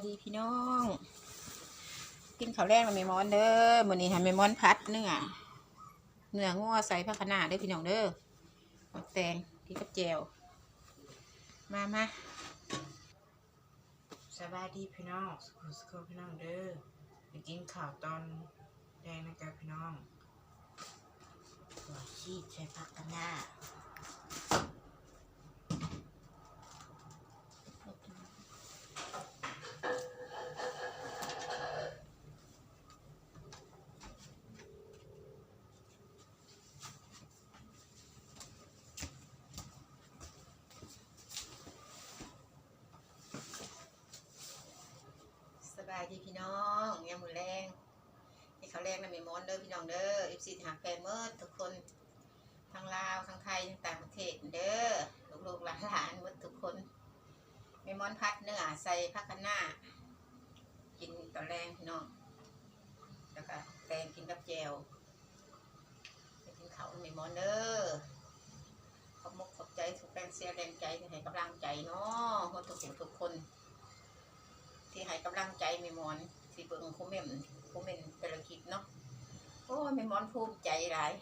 ายดีพี่น้อง กินข้าวแรงกับแม่มอนเด้อมื้อนี้ให้แม่มอนพัดเนื้อเนื้องัวใส่ผักคะน้าเด้อพี่น้องเด้อหมักแตงกินกับแจวมามาสบายดีพี่น้องสุขสุขพี่น้องเด้อไปกินข่าวตอนแดงนะจ๊ะพี่น้องหัวชีดใช้ผักกันหน้า สบายดีพี่น้องยามมือแรงกินข้าแรงกับแม่มอนเด้อพี่น้องเด้อ FC ทหารแฟนเมิดทุกคนทั้งลาวทั้งไทยทั้งต่างประเทศเด้อลูกๆหลานๆหมดทุกคนแม่มอนพัดเนื้อใส่ผักคะน้ากินตอนแรงพี่น้องแล้วก็แตงกินกับแจวไปกินเขาม่มอนเด้อขอบมกขอบใจทุกแรงเสียแรงใจให้กำลังใจเนาะทุกคนทุกคน ที่ให้กำลังใจไม่มอนที่เบิ่งคอมเมนต์คอมเมนต์แต่ละคลิปเนาะโอ้ยไม่มอนภูมิใจหลาย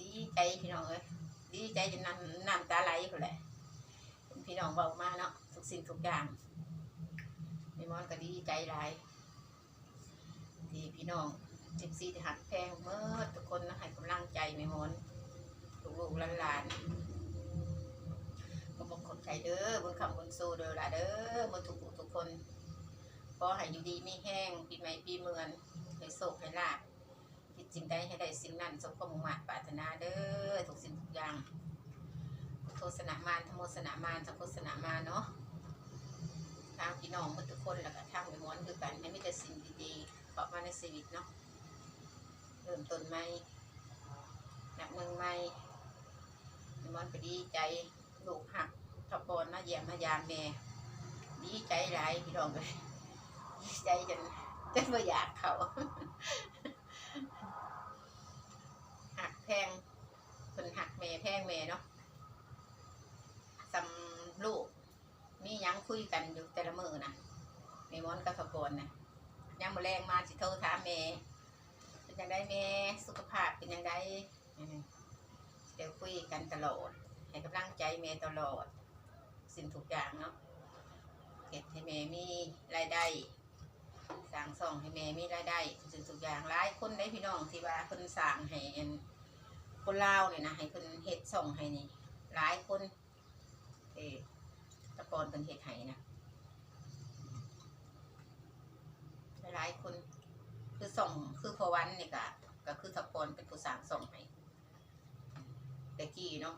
ดีใจพี่น้องเอ้ยดีใจจนน้ำน้ำตาไหลคนแหละพี่น้องเบามาเนาะทุกสิ่งทุกอย่างไม่มอนก็ดีใจหลายที่พี่น้องเอฟซีที่หักแพงเมื่อทุกคนนะให้กำลังใจไม่มอนลูกๆหลานๆก็บอกคนใจเด้อบนคำบนสู้เด้อละเด้อหมาทุกผู้ทุก คนขอให้อยู่ดีไม่แห้งปีใหม่ปีเมือนให้โศกให้ลาบคิดสิ่งใดให้ได้สิ่งนั้นสมความมุ่งมั่นปรารถนาเด้อทุกสิ่งทุกอย่างพุทโฆษณามานธรรมโฆษณามานสังโฆษณามานเนาะทางพี่น้องมทุกคนแล้วก็ทางไม่มอนคือกันให้มีแต่สิ่งดีๆเข้ามาในชีวิตเนาะเริ่มต้นใหม่นักเมืองใหม่มันก็ดีใจลูกหักทับบอนมาเยี่ยมมายามแม่ ดีใจหลายพี่น้องเลยดีใจจนจนไม่อยากเขาหักแพงคนหักแม่แพงแม่เนาะสำลูกมียังคุยกันอยู่แต่ละมือนะแม่มอนกับทบอนนะยังมาแรงมาสิโทรถามแม่เป็นยังไงแม่สุขภาพเป็นยังไงเดี๋ยวคุยกันตลอดให้กำลังใจแม่ตลอด สิ่งทุกอย่างเนาะ เก็บให้แม่มีรายได้สร้างซ่องให้แม่มีรายได้สิ่งทุกอย่างหลายคนได้พี่น้องที่ว่าคนสร้างให้อันคนลาเนี่ยนะให้คนเฮ็ดส่งให้นี่หลายคนเออตะกอนเป็นเฮ็ดให้นะหลายคนคือส่งคือพอวันนี่ก็ก็คือสปอนเป็นผู้สร้างส่งให้แต่กี้เนาะ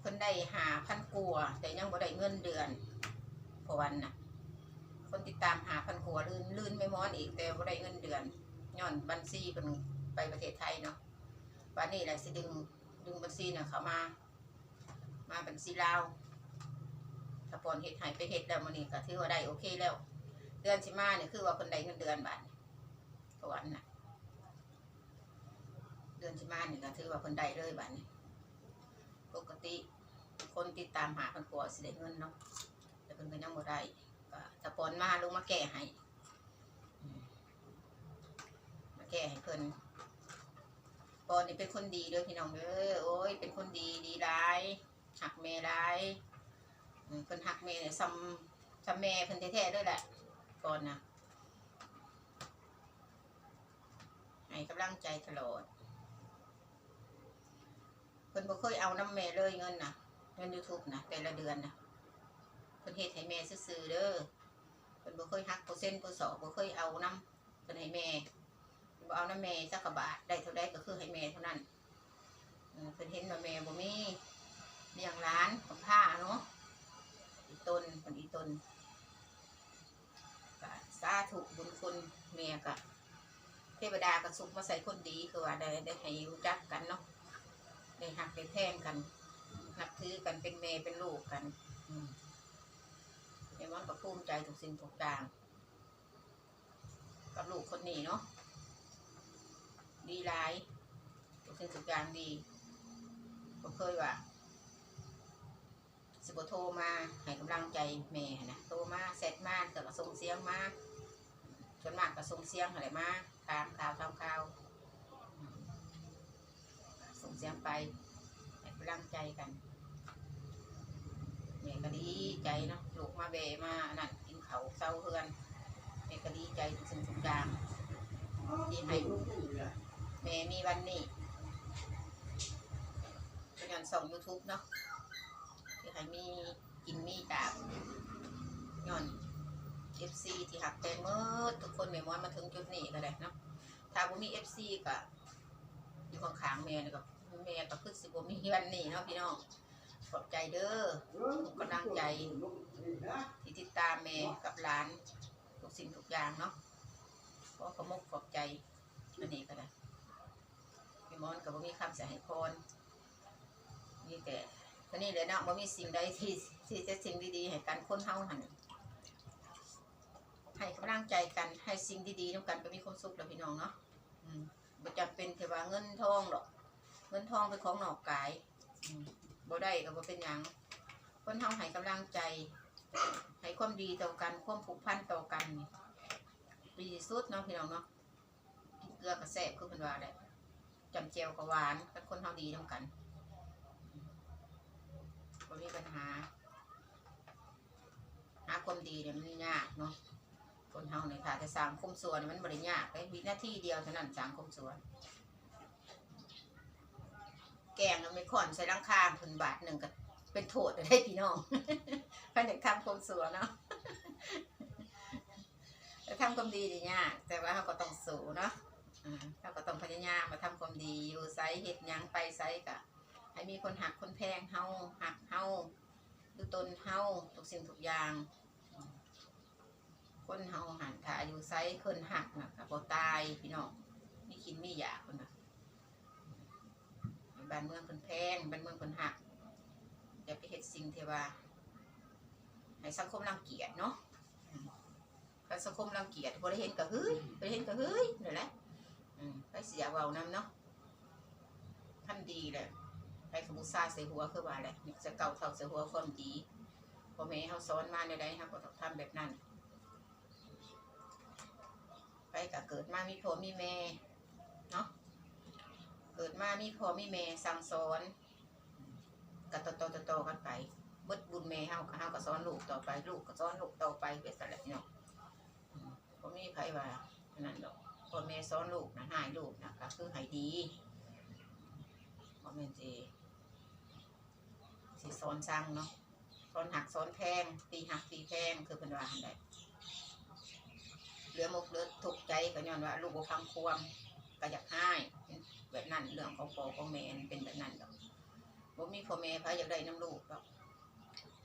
เพิ่นได้หาพันกัวแต่ยังบ่ได้เงินเดือน พอวันน่ะ คนติดตามหาพันกัวาลื่นลื่นไม่ม้อนอีกแต่บ่ได้เงินเดือนย้อนบัญชีเพิ่นไปประเทศไทยเนาะวันนี้แหละสิดึงดึงบัญชีน่ะเขามา มาบัญชีลาวสปอนเฮ็ดให้ไปเฮ็ดแล้วมื้อนี้ก็ถือว่าได้โอเคแล้ว เดือนสิมาเนี่ยคือว่าคนใดเงินเดือนบาทต่อวันน่ะ เดือนสิมาเนี่ยก็ถือว่าคนใดเลยบาทนี่ปกติคนติดตามหาคนกลัวสิได้เงินเนาะ พิ่นก็ยังบ่ได้ก็สปอนมาลงมาแก้ให้มาแก้ให้เพิ่นปอนนี่เป็นคนดีเด้อพี่น้องเด้อโอ้ยเป็นคนดีดีร้ายหักแม่ร้ายเพิ่นหักแม่เนี่ยซ้ำซ้ำแม่เพิ่นแท้ๆด้วยแหละก่อนนะให้กำลังใจตลอดเพิ่นบ่เคยเอาน้ำแม่เลยเงินนะเงินยูทูบนะแต่ละเดือนนะ เพิ่นเฮ็ดให้แม่ซื่อๆเด้อเพิ่นบ่เคยหักเปอร์เซ็นต์เปอร์สองบ่เคยเอาน้ำเพิ่นให้แม่บ่เอาน้ำแม่สักกะบาทได้เท่าใดก็คือให้แม่เท่านั้นเพิ่นเห็นว่าแม่บ่มีเลี้ยงหลานกับผ้าเนาะอีตนเพิ่นอีตนก็สาธุบุญคุณเมียกะเทวดากระสุกมาใส่คนดีคือว่าได้ได้ให้รู้จักกันเนาะได้หักได้แพงกันนับถือกันเป็นเมย์เป็นลูกกัน อืม เดี๋ยวมันก็ภูมิใจทุกสิ่งทุกอย่างกับลูกคนนี้เนาะดีหลายทุกสิ่งทุกอย่างดีผมเคยว่าสิบโทรมาให้กำลังใจแม่นะโทรมาเสร็จมายงมาส่วนมากก็ส่งเสียงอะไรมาตามข่าวทำข่าวส่งเสียงไปให้กำลังใจกัน แม่ก็ดีใจเนาะลูกมาเบมานั่นกินเขาเศร้าเฮือนแม่ก็ดีใจทุกสิ่งทุกอย่างที่ให้แม่มีวันนี้เป็นงานส่องยูทูบเนาะที่ให้มีกินมีดาบย้อน FC ที่หักแตงเมื่อทุกคนแม่ม้อนมาถึงจุดนี้ก็ได้เนาะถ้าบ่มี FC ก็อยู่ข้างๆแม่นี่ก็แม่ก็คือสิบ่มีวันนี้เนาะพี่น้อง ขอบใจเด้อทุกกำลังใจที่ติดตามแม่กับหลานทุกสิ่งทุกอย่างเนาะขอขอบมกขอบใจอันนี้ก็ได้แม่มอนก็บ่มีคำสให้พรมีแต่ก็นี่เลยเนาะบ่มีสิ่งใดที่ที่จะสิ่งดีๆให้กันคนเฮาหั่นให้กำลังใจกันให้สิ่งดีๆน้ำกันก็มีความสุขแล้วพี่น้องเนาะอืมบ่จำเป็นแค่ว่าเงินทองหรอกเงินทองเป็นของหนอกกายอืม บ่ได้ก็บ่เป็นหยังคนเฮาให้กำลังใจให้ความดีต่อกันความผูกพันต่อกันนี่ดีที่สุดเนาะพี่น้องเนาะกินเกลือก็แซ่บคือเพิ่นว่าแหละจำเจียวก็หวานกันคนเฮาดีนํกันบ่มีปัญหา หาความดีเนี่ยมันยากเนาะคนเฮาในค่ะแต่สร้างคมส่วนมันบริยากได้วินาทีเดียวเท่านั้นสร้างคมส่วน กงมันไม่ค่อนใส่รังคาพันบาทหนึ่งก็เป็นโทษได้พี่น้องพันอยากทำคมส่วเนาะแต่ทำความดีดียากแต่ว่าเราก็ต้องสู้เนาะเราก็ต้องพยายามมาทำความดีอยู่ไซเห็ดยังไปไซกะให้มีคนหักคนแพงเฮาหักเฮาดูตนเฮาทุกสิ่งทุกอย่าง คนเฮาหันถ้าอายุไซคนหักนะกับบ่ตายพี่น้องมีกินมีอยากคนน่ะ บ้านเมืองคนแพงบ้านเมืองคนหักอย่าไปเฮ็ดสิ่งที่ว่าให้สังคมรังเกียจเนาะถ้าสังคมรังเกียจบ่ได้เห็นก็เฮ้ยบ่ได้เห็นก็เฮ้ยนี่นแหละอืมไปเสียเว้านํเนาะท่านดีแหละไปขบุซาใส่หัวคือว่าแหละจะเก่าเท่าใส่หัวความดีพ่อแม่เฮาสอนมาในใดๆเฮาก็ต้องทำแบบนั้นไปก็เกิดมามีพ่อมีแม่ กิดมามีพ่อมีแม่สั่งสอนก็ต่อต่อต่อต่อกันไปบิดบุญแม่เฮาก็เฮาก็สอนลูกต่อไป ลูกก็สอนลูกต่อไปเป็นสันแหละเนาะอืมบ่มีใครว่าอันนั้นดอกพ่อแม่สอนลูกนะหายลูกนะก็คือให้ดีบ่แม่นสิสิสอนสั่งเนาะสอนหักสอนแพงตีหักตีแพงคือเพิ่นว่าหั่นแหละเหลือมกเหลือถูกใจก็ย้อนว่า ลูกบ่ฟังความก็อยากให้ แบบนั้นเรื่องของพ่อของแม่เป็นแบบนั้นดอกบ่มีพ่อแม่พายอยากได้น้ำลูกดอก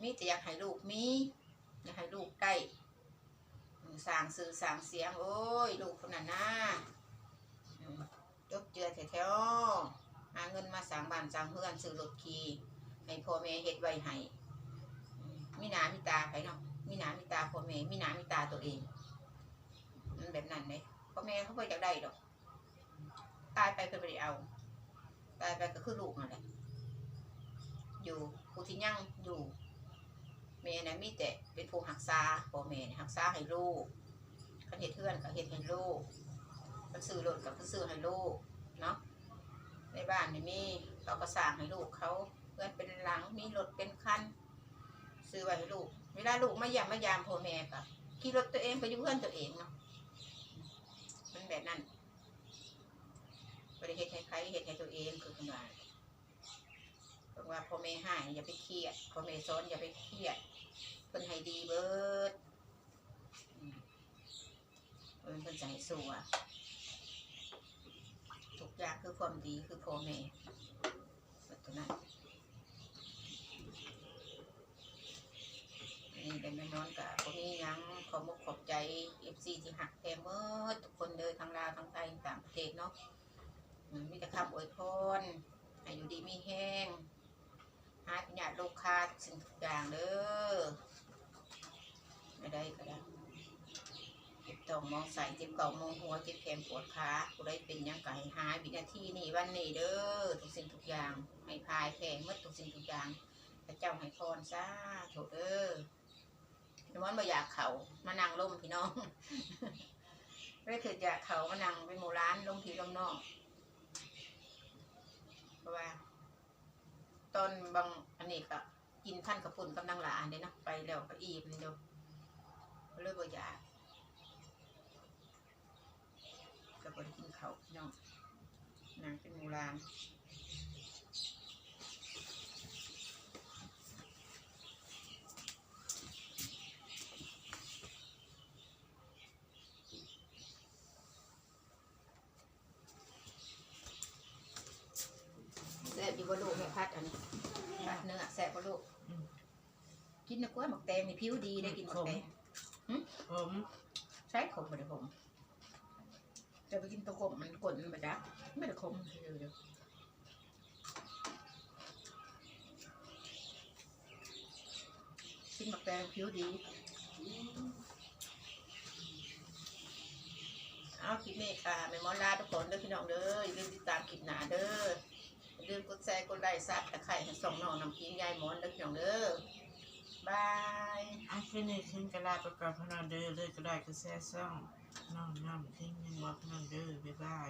มีแต่อยากให้ลูกมีอยากให้ลูกได้สร้างสื่อสร้างเสียง โอ้ย ลูกคนนั้นนะจบเจือแถวๆหาเงินมาสร้างบ้านสร้างเฮือนซื้อรถขี่ให้พ่อแม่เฮ็ดไว้ให้มีหน้ามีตาไผเนาะมีหน้ามีตาพ่อแม่มีหน้ามีตาตัวเองมันแบบนั้นเลยพ่อแม่เขาไม่อยากได้ดอก ตายไปก็ไม่ได้เอา ตายไปก็คือลูกนั่นแหละอยู่ผู้ที่ยั่งอยู่แม่นะมีแต่เป็นผู้หักษาพ่อแม่เนี่ยหักษาให้ลูกคันเฮ็ดเทื่อนก็เฮ็ดให้ลูกคันซื้อรถก็คือซื้อให้ลูกเนาะในบ้านนี่มีเขาก็สร้างให้ลูกเขาเพื่อนเป็นหลังมีรถเป็นคันซื้อไว้ให้ลูก เวลาลูกไมาย่ามมายามพ่อแม่ก็ขี่รถตัวเองไปยู่เพื่อนตัวเองเนาะมันแบบนั้น บริเหตุให้ใครเหตุให้ตัวเองคือคุณว่าบอกว่าพ่อแม่ให้อย่าไปเครียดพ่อแม่สอนอย่าไปเครียดเพิ่นให้ดีเบิดเพิ่นเพิ่นให้สู้อะทุกอย่างคือความดีคือพ่อแม่แบบนั้นนี่เป็นแม่นอนกับพวกนี้ยังขอมุกขอบใจเอฟซีที่หักแพเมื่อทุกคนเลยทางลาวทางไทยต่างประเทศเนาะ มีแต่คำอวยพรให้อยู่ดีมีแห้งหาพิญาโลกคาทุกสิ่งทุกอย่างเด้อไม่ได้ก็ได้เจ็บท้องมองใส่เจ็บเก่ามองหัวเจ็บแขนปวดขาผู้ใดเป็นยังไงหายวินาทีนี้วันนี้เด้อทุกสิ่งทุกอย่างให้พายแพงหมดทุกสิ่งทุกอย่างพระเจ้าให้พรซาโถเด้อมอนบ่อยากเขามานั่งล่มพี่น้องไม่ได้คือยากเขามานั่งเป็นหมู่ร้านลงพี่ลมนอก ราะว่า ตอนบางอันนี้ก็กินพันกับปุ่นกำลังหลานเด้เนาะไปแล้วก็อีมเดียวเลยบ่อยากก็บ่ไปกินเขาวพี่น้องนางเป็นหมู่ร้าน แซ่บอยู่บ่ลูกแม่พัดอันนี้พัดเนื้อแซ่บบ่ลูก อืม กินนะกล้วยหมักแต งนี่ผิวดีได้กินหมักแตงผมใช้ขมบ่ได้ขมจะไปกินตัวขมมันกลนมันบ่จ้ะไม่ได้ขมเดี๋ยวเดี๋ยวกินหมักแตงผิวดี เอาคลิปนี้ค่ะแม่หมอนลาทุกคนเด้อพี่น้องเด้ออย่าลืมติดตามคลิปหน้าเด้ออย่าลืมกดแชร์กดไลค์ซับตะไคร้ให้ส่องน้องน้ำกินยายหมอนเด้อพี่น้องเด้อ บายอันฟินิชขึ้นกระลาประกอบพนันเด้อเลยก็ได้กระแซซ่องน้องน้ำขึ้นยังบอกพนันเด้อบ๊ายบาย